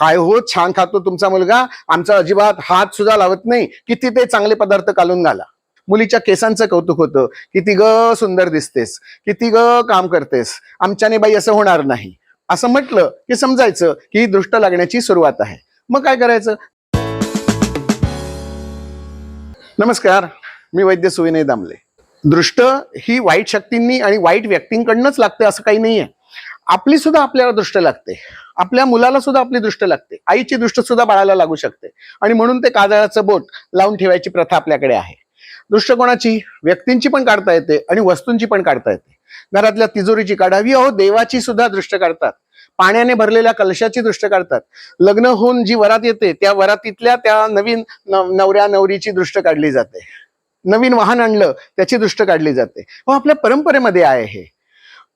काय हो छान खातो तुमचा मुलगा. आमचा अजिबात हात सुद्धा लावत नाही. किती ते चांगले पदार्थ कालून घाला. मुलीच्या केसांचं कौतुक होतं. किती ग सुंदर दिसतेस. किती ग काम करतेस. आमच्याने बाई असं होणार नाही. असं म्हटलं की समजायचं की ही दृष्ट लागण्याची सुरुवात आहे. मग काय करायचं? नमस्कार. मी वैद्य सुविनय दामले. दृष्ट ही वाईट शक्तींनी आणि वाईट व्यक्तींकडनंच लागते असं काही नाहीये. आपली सुद्धा आपल्याला दृष्ट लागते. आपल्या मुलाला सुद्धा आपली दृष्ट लागते. आईची दृष्ट सुद्धा बाळाला लागू शकते. आणि म्हणून ते काजळाचं बोट लावून ठेवायची प्रथा आपल्याकडे आहे. दृष्ट कोणाची? व्यक्तींची पण काढता येते आणि वस्तूंची पण काढता येते. घरातल्या तिजोरीची काढावी. अहो देवाची सुद्धा दृष्ट काढतात. पाण्याने भरलेल्या कलशाची दृष्ट काढतात. लग्न होऊन जी वरात येते त्या वरातीतल्या त्या नवीन नवऱ्या नवरीची दृष्ट काढली जाते. नवीन वाहन आणलं त्याची दृष्ट काढली जाते. हो आपल्या परंपरेमध्ये आहे हे.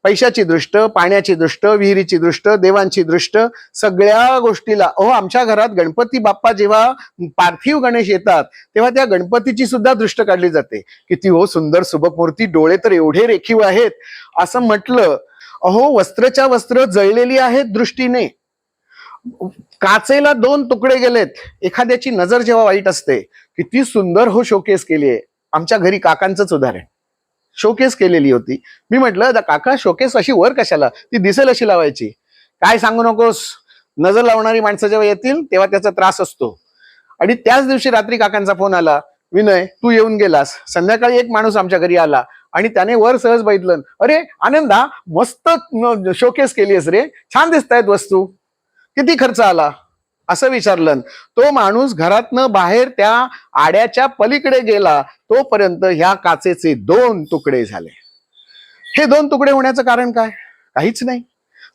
पैशाची दृष्ट पाण्याची दृष्ट विहिरीची दृष्ट देवांची दृष्ट सगळ्या गोष्टीला. अहो आमच्या घरात गणपती बाप्पा जेव्हा पार्थिव गणेश येतात तेव्हा त्या गणपतीची सुद्धा दृष्ट काढली जाते. किती हो सुंदर सुबक मूर्ती डोळे तर एवढे रेखीव आहेत. असं म्हटलं अहो वस्त्रच्या वस्त्र जळलेली आहेत दृष्टीने. काचेला दोन तुकडे गेलेत. एखाद्याची नजर जेव्हा वाईट असते किती सुंदर हो शोकेस केली आहे. आमच्या घरी काकांचंच उदाहरण. शोकेस केलेली होती. मी म्हटलं काका शोकेस अशी वर कशाला? ती दिसेल अशी लावायची. काय सांगू नकोस. नजर लावणारी माणसं जेव्हा येतील तेव्हा त्याचा त्रास असतो. आणि त्याच दिवशी रात्री काकांचा फोन आला विनय तू येऊन गेलास. संध्याकाळी एक माणूस आमच्या घरी आला आणि त्याने वर सहज बघितलं. अरे आनंदा मस्त शोकेस केलीस रे. छान दिसत आहेत वस्तू. किती खर्च आला? असं विचारलं. तो माणूस घरातनं बाहेर त्या आड्याच्या पलीकडे गेला. तोपर्यंत ह्या काचेचे दोन तुकडे झाले. हे दोन तुकडे होण्याचं कारण काय? काहीच नाही.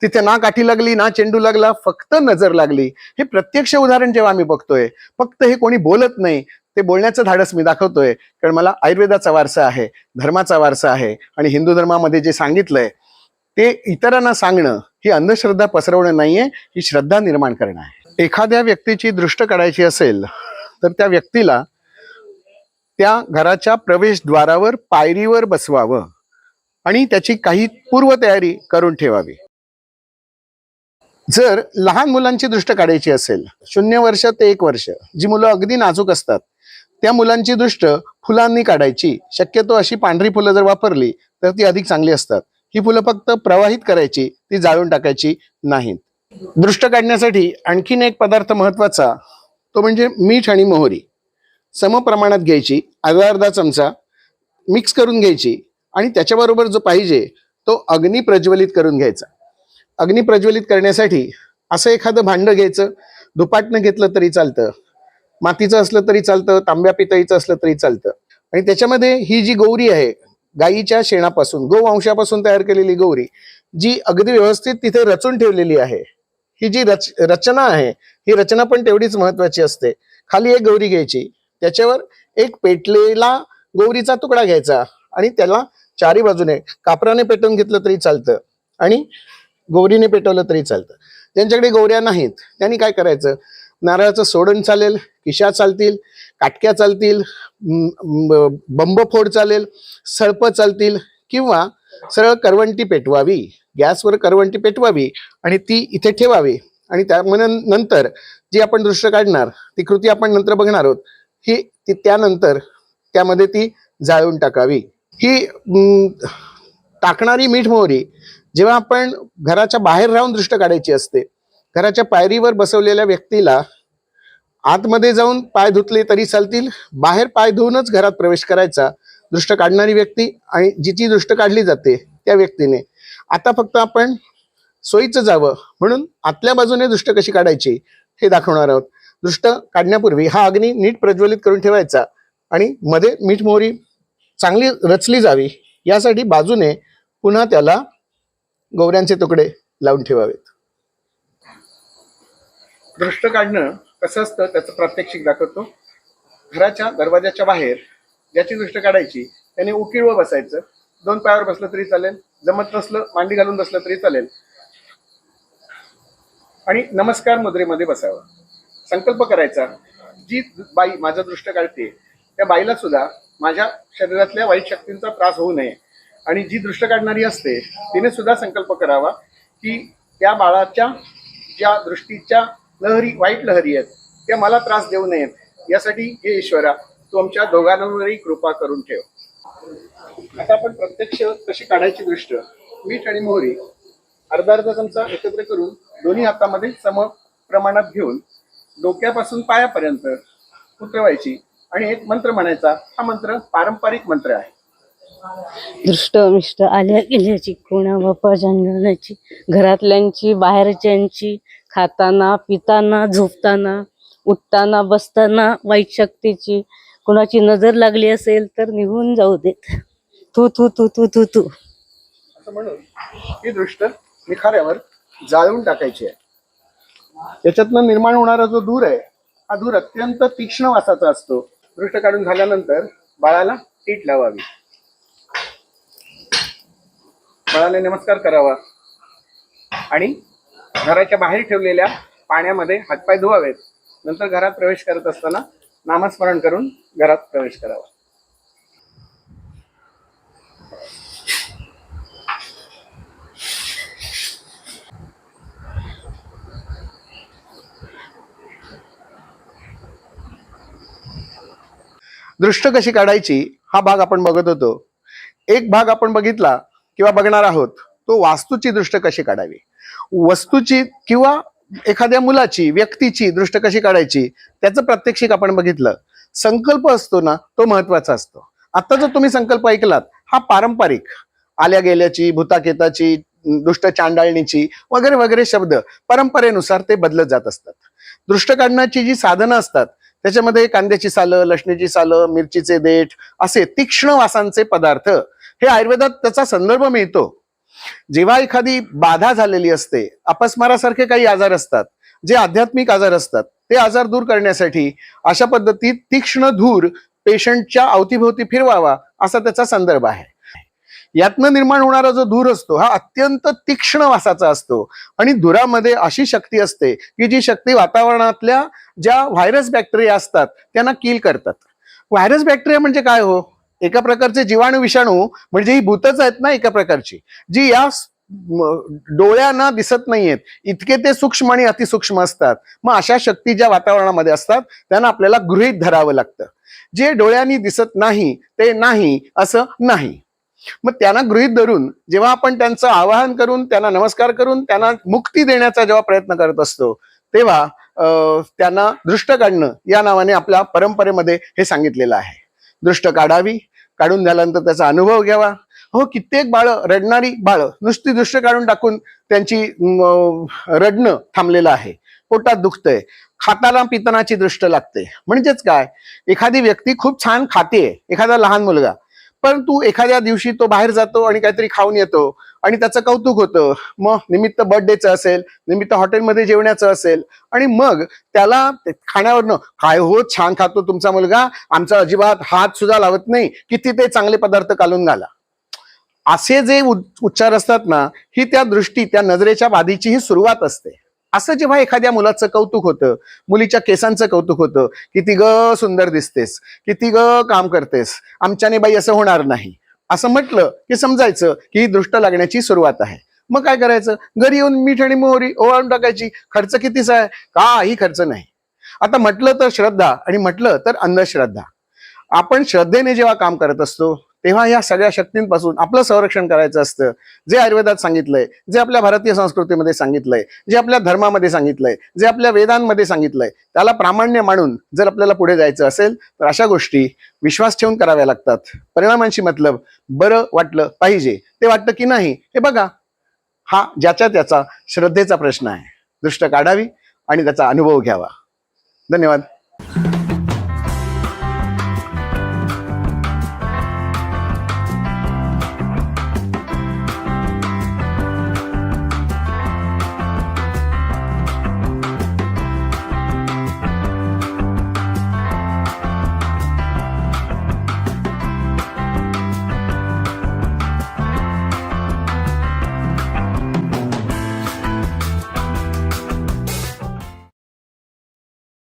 तिथे ना काठी लागली ना चेंडू लागला फक्त नजर लागली. हे प्रत्यक्ष उदाहरण जेव्हा आम्ही बघतोय फक्त हे कोणी बोलत नाही ते बोलण्याचं धाडस मी दाखवतोय. कारण मला आयुर्वेदाचा वारसा आहे धर्माचा वारसा आहे आणि हिंदू धर्मामध्ये जे सांगितलंय ते इतरांना सांगणं ही अंधश्रद्धा पसरवणं नाहीये ही श्रद्धा निर्माण करणं आहे. एखाद्या व्यक्तीची दृष्ट काढायची असेल तर त्या व्यक्तीला त्या घराच्या प्रवेशद्वारावर पायरीवर बसवावं आणि त्याची काही पूर्वतयारी करून ठेवावी. जर लहान मुलांची दृष्ट काढायची असेल शून्य वर्ष ते एक वर्ष जी मुलं अगदी नाजूक असतात त्या मुलांची दृष्ट फुलांनी काढायची. शक्यतो अशी पांढरी फुलं जर वापरली तर ती अधिक चांगली असतात. ही फुलं फक्त प्रवाहित करायची ती जाळून टाकायची नाहीत. दृष्ट काढण्यासाठी आणखीन एक पदार्थ महत्त्वाचा तो म्हणजे मीठ आणि मोहरी. समप्रमाणात घ्यायची अर्धा अर्धा चमचा मिक्स करून घ्यायची आणि त्याच्याबरोबर जो पाहिजे तो अग्नी प्रज्वलित करून घ्यायचा. अग्नी प्रज्वलित करण्यासाठी असं एखादं भांडं घ्यायचं दुपाटनं घेतलं तरी चालतं मातीचं असलं तरी चालतं तांब्या पितळीचं असलं तरी चालतं. आणि त्याच्यामध्ये ही जी गौरी आहे गायीच्या शेणापासून गोवंशापासून तयार केलेली गौरी जी अगदी व्यवस्थित तिथे रचून ठेवलेली आहे ही जी रच रचना आहे ही रचना पण तेवढीच महत्वाची असते. खाली एक गौरी घ्यायची. त्याच्यावर एक पेटलेला गौरीचा तुकडा घ्यायचा आणि त्याला चारी बाजूने कापराने पेटवून घेतलं तरी चालतं आणि गौरीने पेटवलं तरी चालतं. ज्यांच्याकडे गौऱ्या नाहीत त्यांनी काय करायचं? नारळाचं सोडण चालेल किशा चालतील काटक्या चालतील बंबफोड चालेल सळप चालतील किंवा सरळ करवंटी पेटवावी. गॅसवर करवंटी पेटवावी आणि ती इथे ठेवावी. आणि त्या मन- नंतर जी आपण दृश्य काढणार ती कृती आपण नंतर बघणार आहोत ही ती त्यानंतर त्यामध्ये ती जाळून टाकावी. ही टाकणारी मीठ मोहरी जेव्हा आपण घराच्या बाहेर राहून दृष्ट काढायची असते घराच्या पायरीवर बसवलेल्या व्यक्तीला आतमध्ये जाऊन पाय धुतले तरी चालतील बाहेर पाय धुवूनच घरात प्रवेश करायचा दृष्ट काढणारी व्यक्ती आणि जिची दृष्ट काढली जाते त्या व्यक्तीने. आता फक्त आपण सोयीचं जावं म्हणून आतल्या बाजूने दृष्ट कशी काढायची हे दाखवणार आहोत. दृष्ट काढण्यापूर्वी हा अग्नी नीट प्रज्वलित करून ठेवायचा आणि मध्ये मीठ मोहरी चांगली रचली जावी. यासाठी बाजूने पुन्हा त्याला गौऱ्यांचे तुकडे लावून ठेवावेत. दृष्ट काढणं कसं असतं त्याचं प्रात्यक्षिक दाखवतो. घराच्या दरवाजाच्या बाहेर ज्याची दृष्ट काढायची त्याने उकिळवं बसायचं. दोन पायावर बसलं तरी चालेल जमत नसलं मांडी घालून बसलं तरी चालेल. आणि नमस्कार मुद्रेमध्ये बसावं. संकल्प करायचा जी बाई माझा दृष्ट काढते त्या बाईला सुद्धा माझ्या शरीरातल्या वाईट शक्तींचा त्रास होऊ नये. आणि जी दृष्ट काढणारी असते तिने सुद्धा संकल्प करावा की त्या बाळाच्या ज्या दृष्टीच्या लहरी वाईट लहरी आहेत त्या मला त्रास देऊ नयेत. यासाठी हे ईश्वरा तू आमच्या दोघांवरही कृपा करून ठेव. आता आपण प्रत्यक्ष कशी काढायची दृष्ट मीठ आणि मोहरी. अर्धा अर्धा चमचा एकत्र करून दोन्ही हातामध्ये सम प्रमाणात घेऊन डोक्यापासून पायापर्यंत उतरवायची. आणि एक मंत्र म्हणायचा हा मंत्र पारंपरिक मंत्र आहे. दृष्ट मिष्ट आल्या गेल्याची कोणा बापा जाणण्याची घरातल्यांची बाहेरच्यांची खाताना पिताना झोपताना उठताना बसताना वाईट शक्तीची कोणाची नजर लागली असेल तर निघून जाऊ देत. तू तू तू तू तू तू. असं म्हणून ही दृष्ट निखाऱ्यावर जाळून टाकायची आहे. त्याच्यातनं निर्माण होणारा जो धूर आहे हा धूर अत्यंत तीक्ष्ण वासाचा असतो. दृष्ट काढून झाल्यानंतर बाळाला टीट लावावी. बाळाने नमस्कार करावा. आणि घराच्या बाहेर ठेवलेल्या पाण्यामध्ये हातपाय धुवावेत. नंतर घरात प्रवेश करत असताना नामस्मरण करून घरात प्रवेश करावा. दृष्ट कशी काढायची हा भाग आपण बघत होतो. एक भाग आपण बघितला किंवा बघणार आहोत तो वास्तूची दृष्ट कशी काढावी? वस्तूची किंवा एखाद्या मुलाची व्यक्तीची दृष्ट कशी काढायची त्याचं प्रात्यक्षिक आपण बघितलं. संकल्प असतो ना तो महत्त्वाचा असतो. आता जो तुम्ही संकल्प ऐकलात हा पारंपरिक आल्या गेल्याची भूताकेताची दुष्ट चांडाळणीची वगैरे वगैरे शब्द परंपरेनुसार ते बदलत जात असतात. दृष्ट काढण्याची जी साधनं असतात त्याच्यामध्ये कांद्याची सालं लसणीची सालं मिरचीचे देठ असे तीक्ष्ण वासांचे पदार्थ हे आयुर्वेदात त्याचा संदर्भ मिळतो. जेव्हा एखादी बाधा झालेली असते अपस्मारासारखे काही आजार असतात जे आध्यात्मिक आजार असतात ते आजार दूर करण्यासाठी अशा पद्धतीत तीक्ष्ण धूर पेशंटच्या अवतीभोवती फिरवावा असा त्याचा संदर्भ आहे. यातनं निर्माण होणारा जो धूर असतो हा अत्यंत तीक्ष्ण वासाचा असतो आणि धुरामध्ये अशी शक्ती असते की जी शक्ती वातावरणातल्या ज्या व्हायरस बॅक्टेरिया असतात त्यांना किल करतात. व्हायरस बॅक्टेरिया म्हणजे काय हो? एका प्रकारचे जीवाणू विषाणू म्हणजे ही भूतच आहेत ना एका प्रकारची जी या डोळ्यांना दिसत नाहीयेत. इतके ते सूक्ष्म आणि अतिसूक्ष्म असतात. मग अशा शक्ती ज्या वातावरणामध्ये असतात त्यांना आपल्याला गृहीत धरावं लागतं. जे डोळ्यांनी दिसत नाही ते नाही असं नाही. मग त्यांना गृहीत धरून जेव्हा आपण त्यांचं आवाहन करून त्यांना नमस्कार करून त्यांना मुक्ती देण्याचा जेव्हा प्रयत्न करत असतो तेव्हा त्यांना दृष्ट काढणं या नावाने आपल्या परंपरेमध्ये हे सांगितलेलं आहे. दृष्ट काढावी. काढून झाल्यानंतर त्याचा अनुभव घ्यावा. हो कित्येक बाळं रडणारी बाळं नुसती दृष्ट काढून टाकून त्यांची रडणं थांबलेलं आहे. पोटात दुखतंय. खाताना पितानाची दृष्ट लागते. म्हणजेच काय? एखादी व्यक्ती खूप छान खाते एखादा लहान मुलगा. परंतु एखाद्या दिवशी तो बाहेर जातो आणि काहीतरी खाऊन येतो. आणि त्याचं कौतुक होतं. मग निमित्त बर्थडेचं असेल निमित्त हॉटेलमध्ये जेवण्याचं असेल आणि मग त्याला खाण्यावरनं काय हो छान खातो तुमचा मुलगा आमचा अजिबात हात सुद्धा लावत नाही किती ते चांगले पदार्थ काढून घाला असे जे उच्चार असतात ना ही त्या दृष्टी त्या नजरेच्या बाधीची ही सुरुवात असते. असं जेव्हा एखाद्या मुलाचं कौतुक होतं मुलीच्या केसांचं कौतुक होतं किती ग सुंदर दिसतेस किती ग काम करतेस आमच्याने बाई असं होणार नाही. असं म्हटलं की समजायचं की ही दृष्ट लागण्याची सुरुवात आहे. मग काय करायचं? घरी येऊन मीठ आणि मोहरी ओवाळून टाकायची. खर्च कितीच आहे? काही खर्च नाही. आता म्हटलं तर श्रद्धा आणि म्हटलं तर अंधश्रद्धा. आपण श्रद्धेने जेव्हा काम करत असतो तेव्हा या सगळ्या शक्तींपासून आपलं संरक्षण करायचं असतं. जे आयुर्वेदात सांगितलंय जे आपल्या भारतीय संस्कृतीमध्ये सांगितलंय जे आपल्या धर्मामध्ये सांगितलंय जे आपल्या वेदांमध्ये सांगितलंय त्याला प्रामाण्य मानून जर आपल्याला पुढे जायचं असेल तर अशा गोष्टी विश्वास ठेवून कराव्या लागतात. परिणामांशी मतलब बरं वाटलं पाहिजे. ते वाटतं की नाही हे बघा. हा ज्याच्या त्याचा श्रद्धेचा प्रश्न आहे. दृष्ट काढावी आणि त्याचा अनुभव घ्यावा. धन्यवाद.